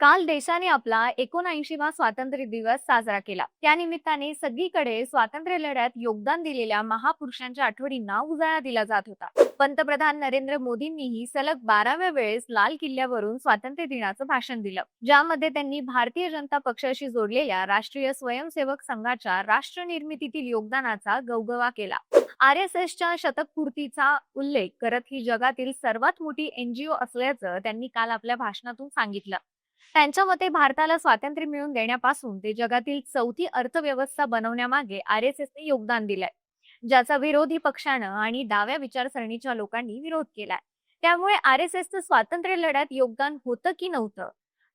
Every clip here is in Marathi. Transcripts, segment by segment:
काल देशाने आपला एकोणऐंशीवा स्वातंत्र्य दिवस साजरा केला. त्यानिमित्ताने सगळीकडे स्वातंत्र्य लढ्यात योगदान दिलेल्या महापुरुषांच्या आठवणींना उजाळा दिला जात होता. पंतप्रधान नरेंद्र मोदींनीही सलग बाराव्या वेळेस लाल किल्ल्यावरून स्वातंत्र्य दिनाचं भाषण दिलं ज्यामध्ये त्यांनी भारतीय जनता पक्षाशी जोडलेल्या राष्ट्रीय स्वयंसेवक संघाच्या राष्ट्र निर्मितीतील योगदानाचा गौगवा केला. आर एस एसच्या शतकपूर्तीचा उल्लेख करत ही जगातील सर्वात मोठी एनजीओ असल्याचं त्यांनी काल आपल्या भाषणातून सांगितलं. त्यांच्या मते भारताला स्वातंत्र्य मिळवून देण्यापासून ते जगातील चौथी अर्थव्यवस्था बनवण्यामागे आर एस एसने योगदान दिलंय. ज्याचा विरोधी पक्षानं आणि डाव्या विचारसरणीच्या लोकांनी विरोध केलाय. त्यामुळे आर एस एसचं स्वातंत्र्य लढ्यात योगदान होतं की नव्हतं?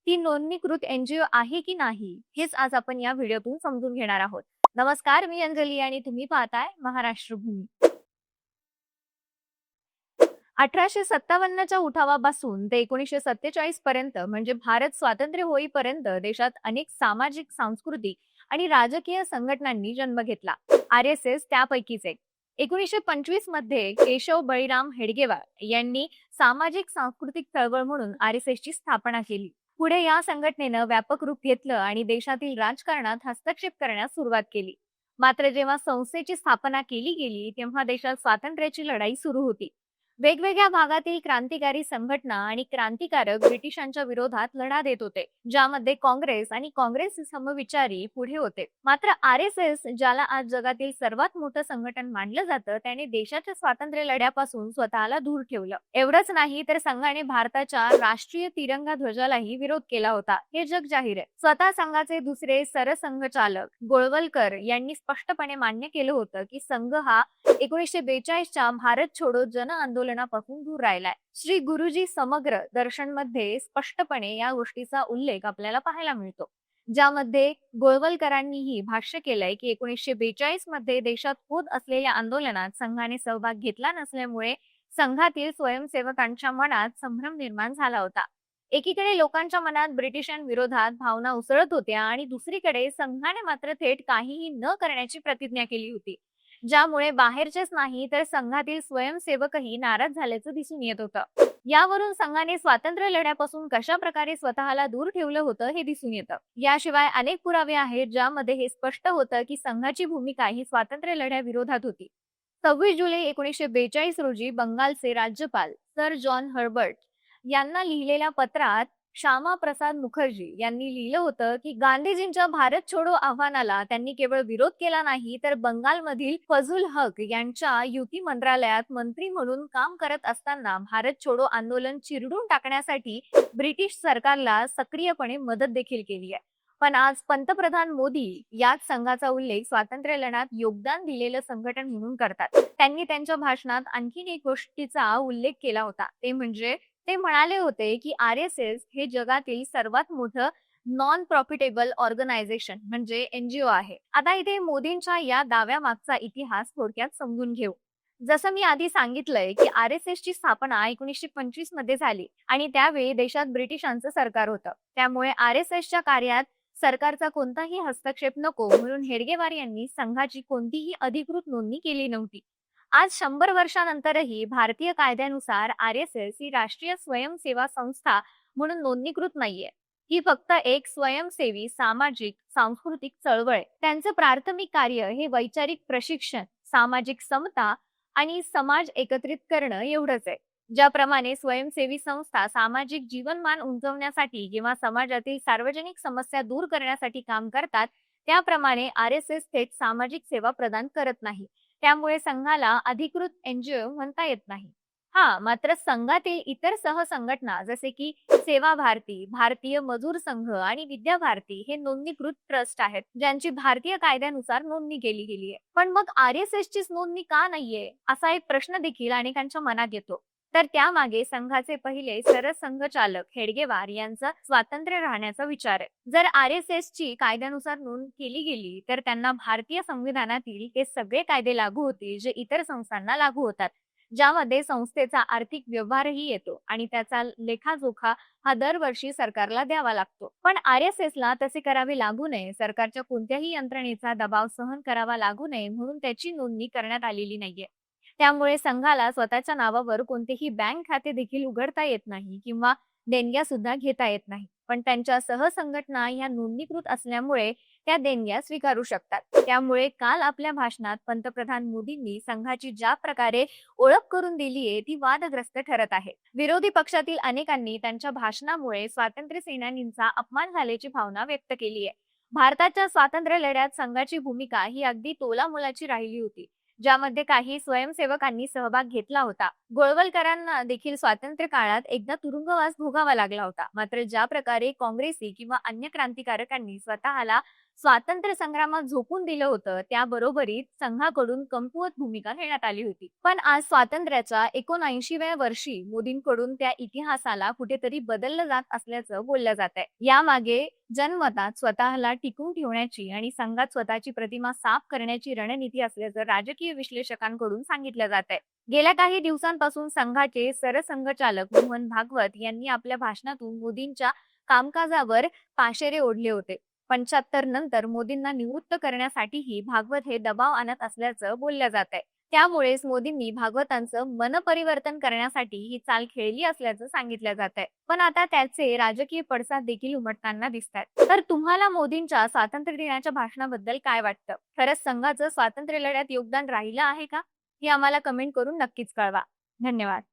ती नोंदणीकृत एनजीओ आहे की नाही? हेच आज आपण या व्हिडिओतून समजून घेणार आहोत. नमस्कार मी अंजली आणि तुम्ही पाहताय महाराष्ट्र भूमी अठराशे सत्तावन्नच्या उठावापासून ते एकोणीसशे सत्तेचाळीस पर्यंत म्हणजे भारत स्वातंत्र्य होईपर्यंत देशात अनेक सामाजिक सांस्कृतिक आणि राजकीय संघटनांनी जन्म घेतला. आर एस एस त्यापैकीच एक. एकोणीसशे पंचवीसमध्ये केशव बळीराम हेडगेवार यांनी सामाजिक सांस्कृतिक चळवळ म्हणून आर एस एसची स्थापना केली. पुढे या संघटनेनं व्यापक रूप घेतलं आणि देशातील राजकारणात हस्तक्षेप करण्यास सुरुवात केली. मात्र जेव्हा संस्थेची स्थापना केली गेली तेव्हा देशात स्वातंत्र्याची लढाई सुरू होती. वेगवेगळ्या भागातील क्रांतिकारी संघटना आणि क्रांतिकारक ब्रिटिशांच्या विरोधात लढा देत होते ज्यामध्ये काँग्रेस आणि काँग्रेस समविचारी पुढे होते. मात्र आर एस एस ज्याला आज जगातील सर्वात मोठं संघटन मानलं जातं त्याने देशाच्या स्वातंत्र्य लढ्यापासून स्वतःला दूर ठेवलं. एवढंच नाही तर संघाने भारताच्या राष्ट्रीय तिरंगा ध्वजालाही विरोध केला होता. हे जग जाहीर आहे. स्वतः संघाचे दुसरे सरसंघचालक गोळवलकर यांनी स्पष्टपणे मान्य केलं होतं की संघ हा एकोणीसशे बेचाळीसच्या भारत छोडो जन आंदोलन आंदोलनापासून दूर राहिलाय. श्री गुरुजी समग्र दर्शनमध्ये स्पष्टपणे या गोष्टीचा उल्लेख आपल्याला पाहायला मिळतो. ज्यामध्ये गोळवलकरांनीही भाष्य केलंय की एकोणीसशे बेचाळीसमध्ये देशात होत असलेल्या आंदोलनात संघाने सहभाग घेतला नसल्यामुळे संघातील स्वयंसेवकांच्या मनात संभ्रम निर्माण झाला होता. एकीकडे लोकांच्या मनात ब्रिटिशांविरोधात भावना उसळत होत्या आणि दुसरीकडे संघाने मात्र थेट काहीही न करण्याची प्रतिज्ञा केली होती. ज्यामुळे बाहेरचेच नाही तर संघातील स्वयंसेवकही नाराज झाल्याचं दिसून येत होतं. यावरून संघाने स्वातंत्र्य लढ्यापासून कशा प्रकारे स्वतःला दूर ठेवलं होतं हे दिसून येतं. याशिवाय अनेक पुरावे आहेत ज्यामध्ये हे स्पष्ट होतं की संघाची भूमिका ही स्वातंत्र्य लढ्याविरोधात होती. सव्वीस जुलै एकोणीसशे बेचाळीस रोजी बंगालचे राज्यपाल सर जॉन हर्बर्ट यांना लिहिलेल्या पत्रात श्यामा प्रसाद मुखर्जी यांनी लिहिलं होतं की गांधीजींच्या भारत छोडो आव्हानाला त्यांनी केवळ विरोध केला नाही तर बंगालमधील फजुल हक यांच्या युती मंत्रालयात मंत्री म्हणून काम करत असताना भारत छोडो आंदोलन चिरडून टाकण्यासाठी ब्रिटिश सरकारला सक्रियपणे मदत देखील केली आहे. पण आज पंतप्रधान मोदी याच संघाचा उल्लेख स्वातंत्र्य लढ्यात योगदान दिलेलं संघटन म्हणून करतात. त्यांनी त्यांच्या भाषणात आणखीन एक गोष्टीचा उल्लेख केला होता. ते म्हणजे ते म्हणाले होते की आर एस एस हे जगातील सर्वात मोठं नॉन प्रॉफिटेबल ऑर्गनायझेशन म्हणजे एनजीओ आहे. आता इथे मोदींच्या या दाव्या मागचा इतिहास थोडक्यात समजून घेऊ. जसं मी आधी सांगितलंय की आर एस एस ची स्थापना एकोणीसशे पंचवीसमध्ये झाली आणि त्यावेळी देशात ब्रिटिशांचं सरकार होतं. त्यामुळे आर एस एसच्या कार्यात सरकारचा कोणताही हस्तक्षेप नको म्हणून हेडगेवार यांनी संघाची कोणतीही अधिकृत नोंदणी केली नव्हती. आज शंभर वर्षानंतरही भारतीय कायद्यानुसार आर एस एस ही राष्ट्रीय स्वयंसेवा संस्था म्हणून नोंदणीकृत नाहीये. ही फक्त एक स्वयंसेवी सामाजिक सांस्कृतिक चळवळ आहे. त्यांचं प्राथमिक कार्य हे वैचारिक प्रशिक्षण सामाजिक समता आणि समाज एकत्रित करणं एवढंच आहे. ज्याप्रमाणे स्वयंसेवी संस्था सामाजिक जीवनमान उंचवण्यासाठी किंवा समाजातील सार्वजनिक समस्या दूर करण्यासाठी काम करतात त्याप्रमाणे आर एस एस थेट सामाजिक सेवा प्रदान करत नाही. त्यामुळे संघाला अधिकृत एनजीओ म्हणता येत नाही. हा मात्र संघातील इतर सहसंघटना जसे की सेवा भारती भारतीय मजूर संघ आणि विद्या भारती हे नोंदणीकृत ट्रस्ट आहेत ज्यांची भारतीय कायद्यानुसार नोंदणी केली गेली आहे. पण मग आर एस एस चीच नोंदणी का नाहीये? असा एक प्रश्न देखील अनेकांच्या मनात येतो. तर त्यामागे संघाचे पहिले सरसंघचालक हेडगेवार यांचा स्वातंत्र्य राहण्याचा विचार आहे. जर आर एस एस ची कायद्यानुसार नोंद केली गेली तर त्यांना भारतीय संविधानातील ते सगळे कायदे लागू होतील जे इतर संस्थांना लागू होतात. ज्यामध्ये संस्थेचा आर्थिक व्यवहारही येतो आणि त्याचा लेखाजोखा हा दरवर्षी सरकारला द्यावा लागतो. पण आर एस एस ला तसे करावे लागू नये सरकारच्या कोणत्याही यंत्रणेचा दबाव सहन करावा लागू नये म्हणून त्याची नोंदणी करण्यात आलेली नाहीये. त्यामुळे संघाला स्वतःच्या नावावर कोणतेही बँक खाते देखील उघडता येत नाही किंवा देणग्या सुद्धा घेता येत नाही. पण त्यांच्या सहसंघटना ह्या नोंदणीकृत असल्यामुळे त्या देणग्या स्वीकारू शकतात. त्यामुळे काल आपल्या भाषणात पंतप्रधान मोदींनी संघाची ज्या प्रकारे ओळख करून दिली आहे ती वादग्रस्त ठरत आहे. विरोधी पक्षातील अनेकांनी त्यांच्या भाषणामुळे स्वातंत्र्य सेनानींचा अपमान झाल्याची भावना व्यक्त केली आहे. भारताच्या स्वातंत्र्य लढ्यात संघाची भूमिका ही अगदी तोलामोलाची राहिली होती. ज्यामध्ये काही स्वयंसेवकांनी सहभाग घेतला होता. गोळवलकरांना देखील स्वातंत्र्य काळात एकदा तुरुंगवास भोगावा लागला होता. मात्र ज्या प्रकारे काँग्रेसी किंवा अन्य क्रांतिकारकांनी स्वतःला स्वातंत्र्य संग्रामात झोकून दिलं होतं त्याबरोबरीत संघाकडून कमकुवत भूमिका घेण्यात आली होती. पण आज स्वातंत्र्याच्या एकोणऐंशीव्या वर्षी मोदींकडून त्या इतिहासाला कुठेतरी बदललं जात असल्याचं बोललं जात आहे. यामागे जनमतात स्वतःला टिकून ठेवण्याची आणि संघात स्वतःची प्रतिमा साफ करण्याची रणनीती असल्याचं राजकीय विश्लेषकांकडून सांगितलं जात आहे. गेल्या काही दिवसांपासून संघाचे सरसंघचालक मोहन भागवत यांनी आपल्या भाषणातून मोदींच्या कामकाजावर पाशेरे ओढले होते. पंच्याहत्तर नंतर मोदींना निवृत्त करण्यासाठीही भागवत हे दबाव आणत असल्याचं बोललं जात आहे त्यामुळेच मोदींनी भागवतांचं मनपरिवर्तन करण्यासाठी ही चाल खेळली असल्याचं सांगितलं जात आहे पण आता त्याचे राजकीय पडसाद देखील उमटताना दिसत आहेत तर तुम्हाला मोदींच्या स्वातंत्र्य दिनाच्या भाषणाबद्दल काय वाटतं? खरंच संघाचं स्वातंत्र्य लढ्यात योगदान राहिलं आहे का? हे आम्हाला कमेंट करून नक्कीच कळवा. धन्यवाद.